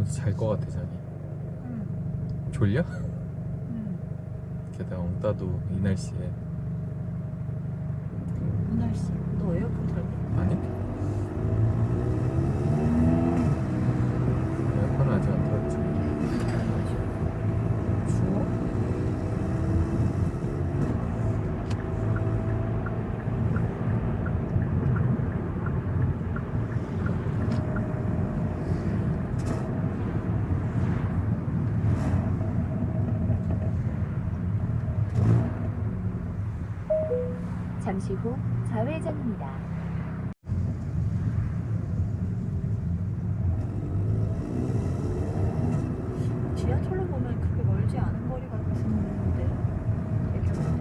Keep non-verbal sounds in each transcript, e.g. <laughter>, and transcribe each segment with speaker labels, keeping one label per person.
Speaker 1: 이러면서 잘 것 같아 자기
Speaker 2: 응.
Speaker 1: 졸려?
Speaker 2: 응.
Speaker 1: 게다가 엉따도 이 날씨에
Speaker 2: 이 날씨. 너 에어컨 틀었니?
Speaker 1: 아니? 에어컨 아직 안 틀었지
Speaker 2: 추워?
Speaker 3: 잠시 후 좌회전입니다.
Speaker 2: 지하철로 보면 그렇게 멀지 않은 거리 같은데 되게 멀네.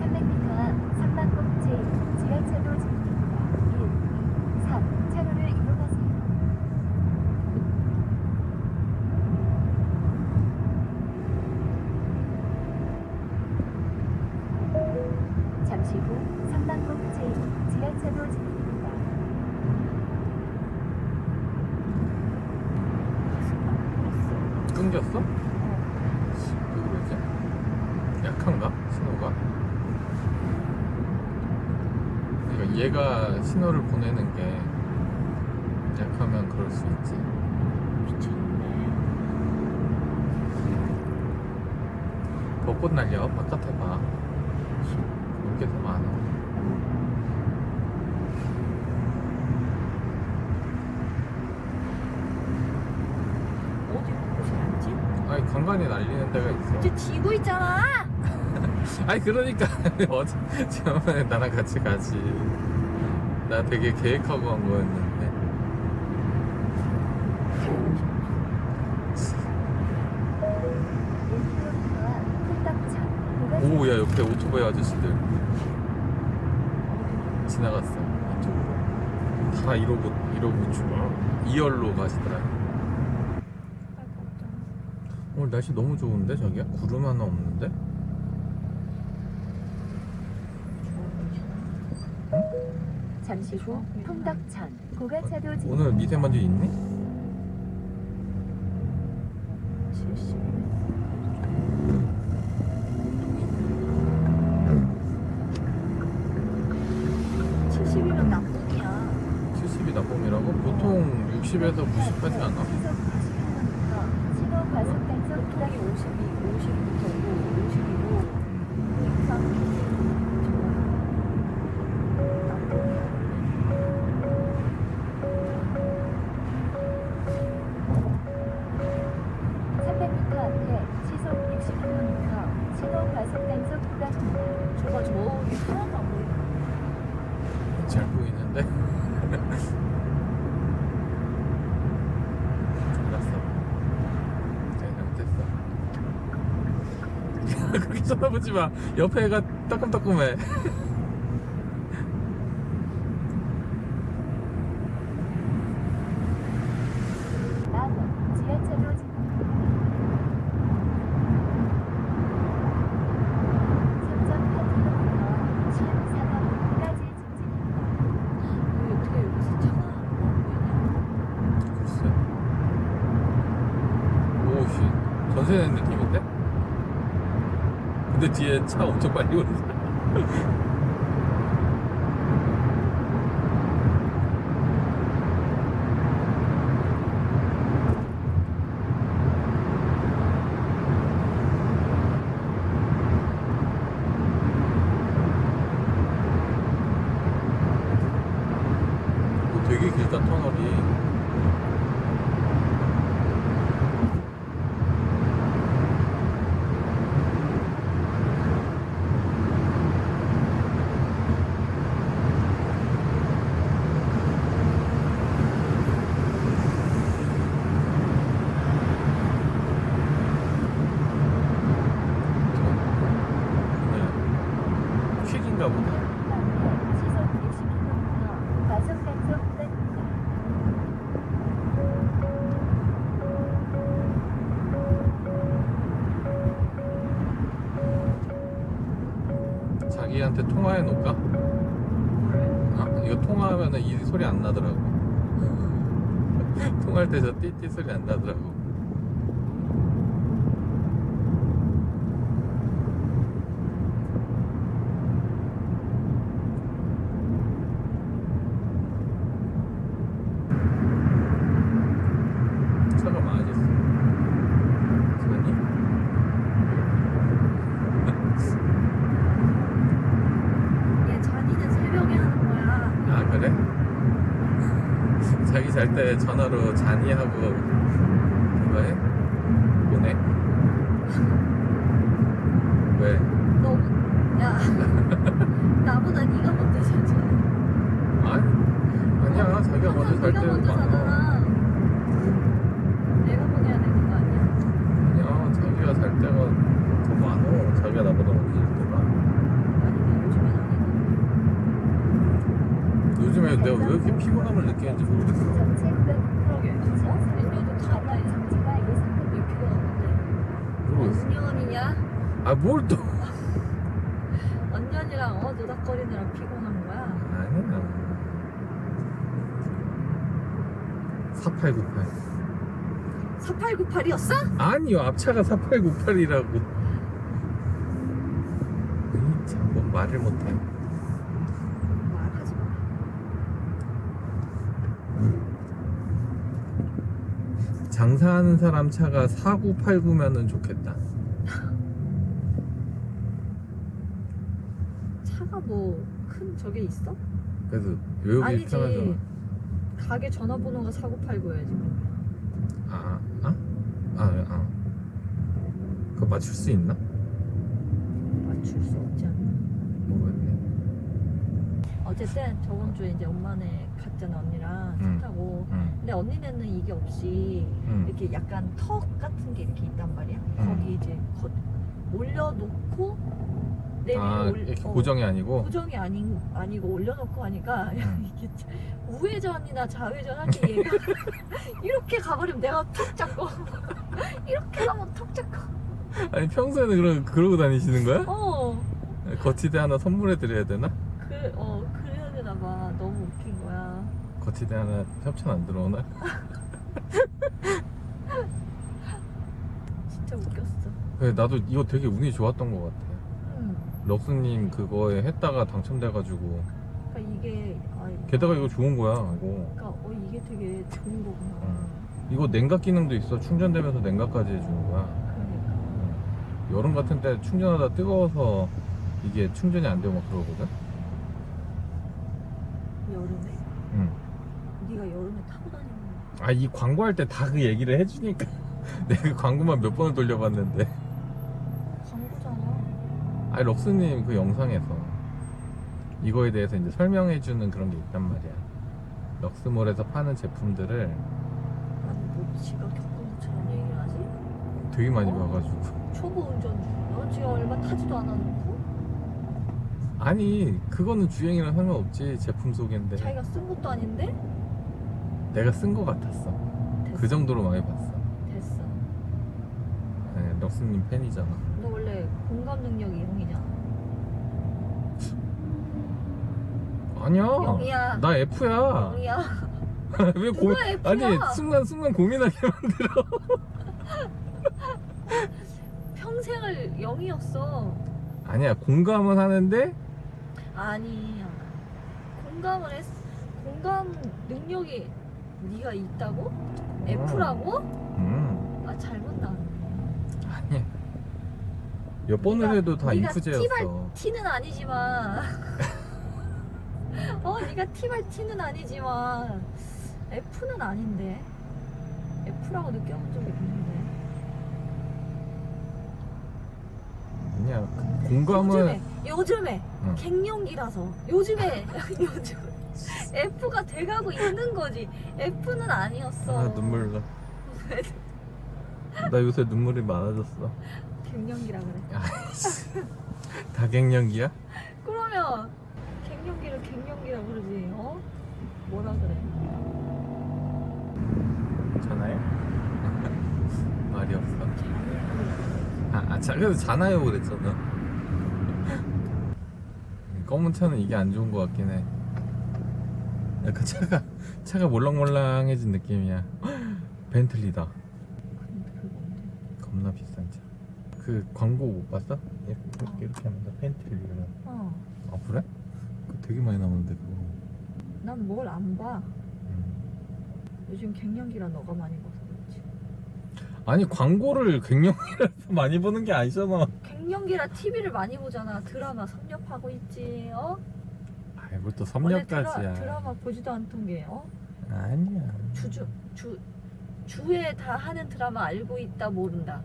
Speaker 3: 300m 앞 삼방곡 제 지하철로 진입입니다. 1, 2, 3 차로를 이용하세요. 잠시 후 삼방곡 제 지하철로 진입입니다.
Speaker 1: 끊겼어?
Speaker 2: 어.
Speaker 1: 왜 그러지? 약한가? 신호가? 그러니까 얘가 신호를 보내는 게 약하면 그럴 수 있지
Speaker 2: 미쳤네.
Speaker 1: 벚꽃 날려 바깥에 봐 이게 더 많아
Speaker 2: 어디 곳이 많지?
Speaker 1: 아니 간간히 날리는 데가 있어.
Speaker 2: 이제 지고 있잖아. <laughs>
Speaker 1: 아니 그러니까 <laughs> 어제 저번에 나랑 같이 가지. 나 되게 계획하고 간 거였는데. 오 야 옆에 오토바이 아저씨들. 지나갔어 이쪽으로 다 이러고 이러고 주 2열로 가시더라. 오늘 날씨 너무 좋은데 자기야? 구름 하나 없는데?
Speaker 3: 잠시 후 통덕천 고가차도 진
Speaker 1: 오늘 미세먼지 있니?
Speaker 2: 70이면. 칠십이면 나쁨이야.
Speaker 1: 70이 나쁨이라고? 보통 60에서 90하지 않아?
Speaker 3: 시 <laughs>
Speaker 1: 그렇게 쳐다보지 마. 옆에 애가 따끔따끔해.
Speaker 3: 남원 지하철로 진입니다. 3.8km 시흥사거리까지 직진입니다.
Speaker 2: 여기 어떻게 여기서 차가 안 보이냐?
Speaker 1: 글쎄. 오씨. 전세 낸 느낌인데? 근데 뒤에 차 엄청 빨리 오는 자기한테 통화해 놓을까? 어? 저는 이 소리 안 나더라고. 통할 때 저 띠띠 소리 안 나더라고. 차가 많아졌어. 시간이?
Speaker 2: 얘 잔이는 새벽에 하는 거야.
Speaker 1: 아 그래? 자기 잘 때 전화로 잔이하고 그거 해? 보내? 왜?
Speaker 2: 너무 야 나보다 네가 먼저 자잖아.
Speaker 1: 아니 아니야 자기가 먼저 잘
Speaker 2: 네가
Speaker 1: 때도
Speaker 2: 먼저
Speaker 1: 많아
Speaker 2: 자잖아. 내가 보내야 되는 거 아니야?
Speaker 1: 아니야 자기가 잘 때가 더 많어 자기가 나보다 먼저 잘 때가
Speaker 2: 아니 요즘엔 아니잖아.
Speaker 1: 요즘에 내가 왜 이렇게 피곤함을 느끼는지 모르겠어
Speaker 3: 전체 구간
Speaker 2: 그러게. 어? 랜디도 다
Speaker 3: 전방
Speaker 2: 나이
Speaker 3: 정지가 예상됩니다.
Speaker 2: 왜 피곤한데?
Speaker 1: 모르겠어
Speaker 2: 언년이냐?
Speaker 1: 아 뭘 또 <laughs>
Speaker 2: 언년이랑 어 노닥거리느라 피곤한 거야?
Speaker 1: 아니야 4898
Speaker 2: 4898이었어?
Speaker 1: 아니요 앞차가 4898이라고 참 뭐 말을 못해
Speaker 2: 말하지 마.
Speaker 1: 장사하는 사람 차가 4989면은 좋겠다
Speaker 2: 차가 뭐 큰 저게 있어?
Speaker 1: 그래서 외우기
Speaker 2: 아니지.
Speaker 1: 편하잖아
Speaker 2: 가게 전화번호가 4989여야지 그러면.
Speaker 1: 아, 아? 아, 아. 그거 맞출 수 있나?
Speaker 2: 맞출 수 없지 않나?
Speaker 1: 모르겠네
Speaker 2: 어쨌든 저번 주에 이제 엄마네 갔잖아 언니랑 차
Speaker 1: 응.
Speaker 2: 타고
Speaker 1: 응,
Speaker 2: 근데 언니네는 이게 없이
Speaker 1: 응.
Speaker 2: 이렇게 약간 턱 같은 게 이렇게 있단 말이야
Speaker 1: 응.
Speaker 2: 거기 이제 거, 올려놓고 내비
Speaker 1: 아,
Speaker 2: 올
Speaker 1: 이렇게
Speaker 2: 어,
Speaker 1: 고정이 아니고?
Speaker 2: 고정이 아닌, 아니고 올려놓고 하니까
Speaker 1: 응. <laughs>
Speaker 2: 이게 참 우회전이나 좌회전 할때 얘가 이렇게 가버리면 내가 턱 잡고 <laughs> 이렇게 가면 턱 잡고
Speaker 1: 아니 평소에는 그러, 그러고 다니시는 거야?
Speaker 2: 어
Speaker 1: 거치대 하나 선물해 드려야 되나?
Speaker 2: 그, 어, 그래야 되나 봐. 너무 웃긴 거야.
Speaker 1: 거치대 하나 협찬 안 들어오나? <laughs>
Speaker 2: 진짜 웃겼어.
Speaker 1: 그래, 나도 이거 되게 운이 좋았던 것 같아
Speaker 2: 응.
Speaker 1: 럭스님 그거에 했다가 당첨돼가지고
Speaker 2: 그러니까 이게, 아,
Speaker 1: 게다가 이거 좋은 거야 이거
Speaker 2: 그러니까, 어, 이게 되게 좋은 거구나.
Speaker 1: 이거 냉각 기능도 있어 충전되면서 냉각까지 해주는 거야
Speaker 2: 그러니까.
Speaker 1: 여름 같은 때 충전하다 뜨거워서 이게 충전이 안 되고 막 그러거든?
Speaker 2: 여름에?
Speaker 1: 응.
Speaker 2: 네가 여름에 타고 다니는 거.
Speaker 1: 아, 이 광고할 때 다 그 얘기를 해주니까. <laughs> 내가 그 광고만 몇 번을 돌려봤는데.
Speaker 2: 광고잖아.
Speaker 1: 아니, 럭스님 그 영상에서 이거에 대해서 이제 설명해주는 그런 게 있단 말이야. 럭스몰에서 파는 제품들을
Speaker 2: 아니, 뭐, 지가 겪은 것처럼 얘기를 하지?
Speaker 1: 되게 많이
Speaker 2: 어?
Speaker 1: 봐가지고.
Speaker 2: 초보 운전 중이야. 지가 얼마 타지도 않아놓고?
Speaker 1: 아니, 그거는 주행이랑 상관없지. 제품 소개인데.
Speaker 2: 자기가 쓴 것도 아닌데?
Speaker 1: 내가 쓴 거 같았어.
Speaker 2: 됐어.
Speaker 1: 그 정도로 많이 봤어.
Speaker 2: 됐어.
Speaker 1: 네, 럭스님 팬이잖아.
Speaker 2: 너 원래 공감 능력이 0이잖아.
Speaker 1: 아니야.
Speaker 2: 영이야.
Speaker 1: 나 F야.
Speaker 2: 0이야. <laughs>
Speaker 1: 왜 고,
Speaker 2: 누가 F야?
Speaker 1: 아니, 순간, 순간 고민하게 만들어. <laughs>
Speaker 2: 평생을 0이었어.
Speaker 1: 아니야, 공감은 하는데,
Speaker 2: 아니 공감을 했 공감 능력이 네가 있다고? F라고?
Speaker 1: 음,
Speaker 2: 아 잘못 나왔네.
Speaker 1: 아니야. 몇 번을
Speaker 2: 네가-
Speaker 1: 해도 다
Speaker 2: 네가
Speaker 1: 이프제였어.
Speaker 2: T발 T는 아니지만 <laughs> 어 네가 T발 T는 아니지만 F는 아닌데 F라고 느껴본 적이 없는데
Speaker 1: 아니야. 그 공감은,
Speaker 2: 요즘에 요즘에
Speaker 1: 응.
Speaker 2: 갱년기라서 요즘에 <laughs> 요즘 F가 돼가고 있는 거지 F는 아니었어
Speaker 1: 아, 눈물 나. <laughs> 나 요새 눈물이 많아졌어.
Speaker 2: 갱년기라 그래
Speaker 1: 아이씨. 다 갱년기야?
Speaker 2: 그러면 갱년기를 갱년기라 그러지 어? 뭐라 그래
Speaker 1: 전화해? <laughs> 말이 없어. 아, 아 자, 그래서 자나요 그랬잖아. 검은 차는 이게 안 좋은 것 같긴 해. 약간 차가 <laughs> 차가 몰랑몰랑해진 느낌이야. <gasps> 벤틀리다. 겁나 비싼 차. 그 광고 못 봤어? 이렇게, 이렇게 하면서 벤틀리 이러면.
Speaker 2: 어.
Speaker 1: 아 그래? 그거 되게 많이 나오는데 그거.
Speaker 2: 난 뭘 안 봐.
Speaker 1: 음.
Speaker 2: 요즘 갱년기라 너가 많이 봐서 그렇지.
Speaker 1: 아니 광고를 갱년기라서 <laughs> 많이 보는 게 아니잖아.
Speaker 2: 갱년기라 TV를 많이 보잖아. 드라마 섭렵하고 있지. 어?
Speaker 1: 아이
Speaker 2: 원래
Speaker 1: 섭렵까지야.
Speaker 2: 드라, 드라마 보지도 않던 게 어?
Speaker 1: 아니야.
Speaker 2: 주주 주 주에 다 하는 드라마 알고 있다 모른다.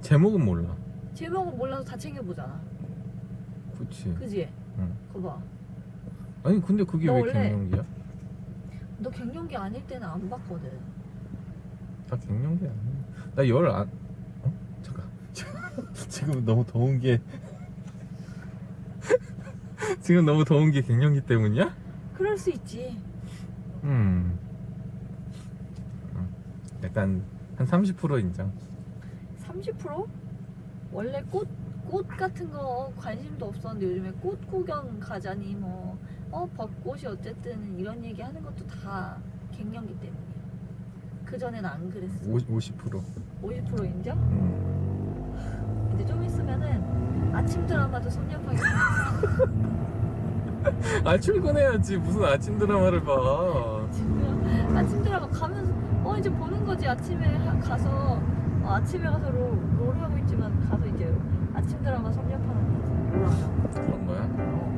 Speaker 1: 제목은 몰라.
Speaker 2: 제목은 몰라도 다 챙겨 보잖아.
Speaker 1: 그치.
Speaker 2: 그지?
Speaker 1: 응.
Speaker 2: 그거 봐.
Speaker 1: 아니 근데 그게
Speaker 2: 너
Speaker 1: 왜
Speaker 2: 원래-
Speaker 1: 갱년기야?
Speaker 2: 너 갱년기 아닐 때는 안 봤거든.
Speaker 1: 다 갱년기 아니야. 나열 안. 어? <laughs> 잠깐. 지금 너무 더운 게. <laughs> 지금 너무 더운 게 갱년기 때문이야?
Speaker 2: 그럴 수 있지.
Speaker 1: 음. 음. 약간 한 30% 인정.
Speaker 2: 30%? 원래 꽃, 꽃 같은 거 관심도 없었는데 요즘에 꽃 구경 가자니 뭐, 어, 벚꽃이 어쨌든 이런 얘기 하는 것도 다 갱년기 때문이야. 그전에는 안 그랬어.
Speaker 1: 50, 50%.
Speaker 2: 50% 인정?
Speaker 1: 음.
Speaker 2: 이제 좀 있으면은 아침 드라마도 섭렵하게 <laughs>
Speaker 1: 아 출근해야지 무슨 아침 드라마를 봐.
Speaker 2: 아침 드라마, 아침 드라마 가면서 어 이제 보는 거지 아침에 하- 가서 어, 아침에 가서 롤, 롤 하고 있지만 가서 이제 아침 드라마 섭렵하는 거지
Speaker 1: 그런 거야?
Speaker 2: 어.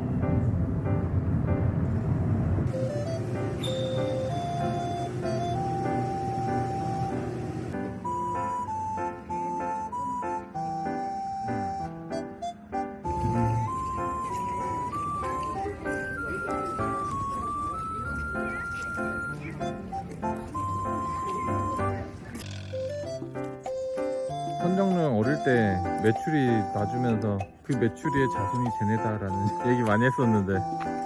Speaker 1: 선정령 어릴 때 매출이 낮으면서 그 매출의 자손이 쟤네다라는 얘기 많이 했었는데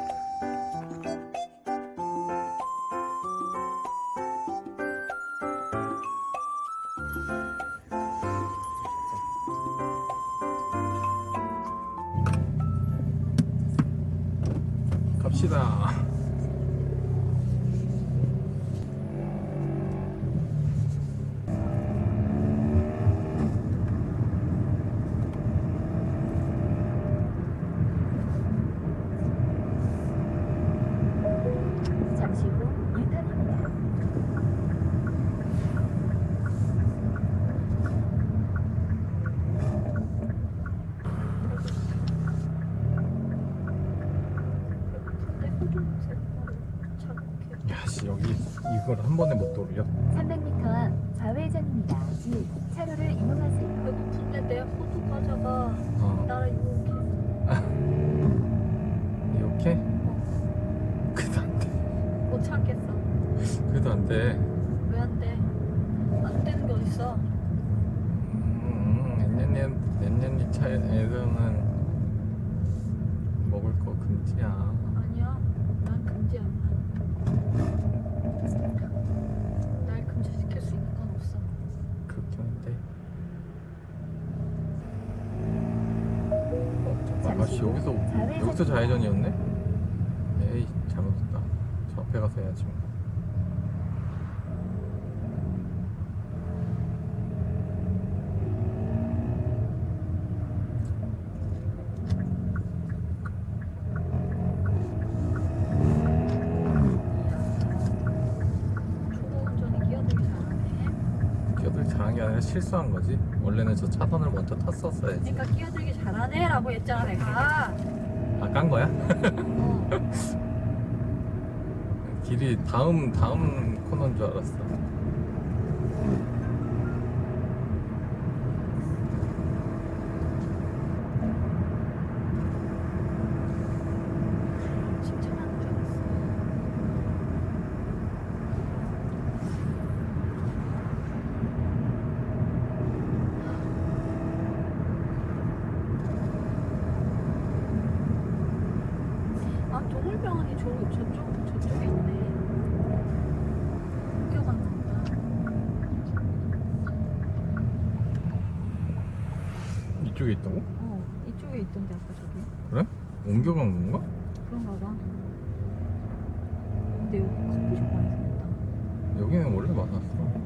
Speaker 1: 돌려
Speaker 3: 300m 앞 좌회전입니다. 1. 차로를 이용하세요.
Speaker 2: 배고픈데 내 호두 과자가
Speaker 1: 어
Speaker 2: 나를 유혹해
Speaker 1: 이렇게? 그래도 안 돼
Speaker 2: 못 참겠어
Speaker 1: 그래도 안 돼
Speaker 2: 왜 안 돼? 안 되는 게 어딨어
Speaker 1: 음, 년년 년년이 차에서는 먹을 거 금지야
Speaker 2: 난 금지 아니야 날 금지시킬 수 있는 건 없어
Speaker 1: 그렇긴 한데. 아,
Speaker 3: 잠시 씨후
Speaker 1: 여기서. 여기서 좌회전이었네? 에이 잘못했다. 저 앞에 가서 해야지. 뭐.
Speaker 2: 초보 운전이 끼어들기
Speaker 1: 잘한 게 아니라 실수한 거지. 원래는 저 차선을 먼저 탔었어야지.
Speaker 2: 그러니까 끼어들기 잘하네 라고 했잖아 내가
Speaker 1: 아 깐 거야?
Speaker 2: 어. <laughs>
Speaker 1: 길이 다음 다음 코너인 줄 알았어.
Speaker 2: 칭찬하는 줄 알았어 아 동물병원이 저, 저쪽, 저쪽에 있네 옮겨갔나 보다
Speaker 1: 이쪽에 있다고?
Speaker 2: 어 이쪽에 있던데 아까 저기
Speaker 1: 그래? 옮겨간 건가?
Speaker 2: 그런가 봐 근데 여기 커피숍 많이 생겼다.
Speaker 1: 여기는 원래 많았어.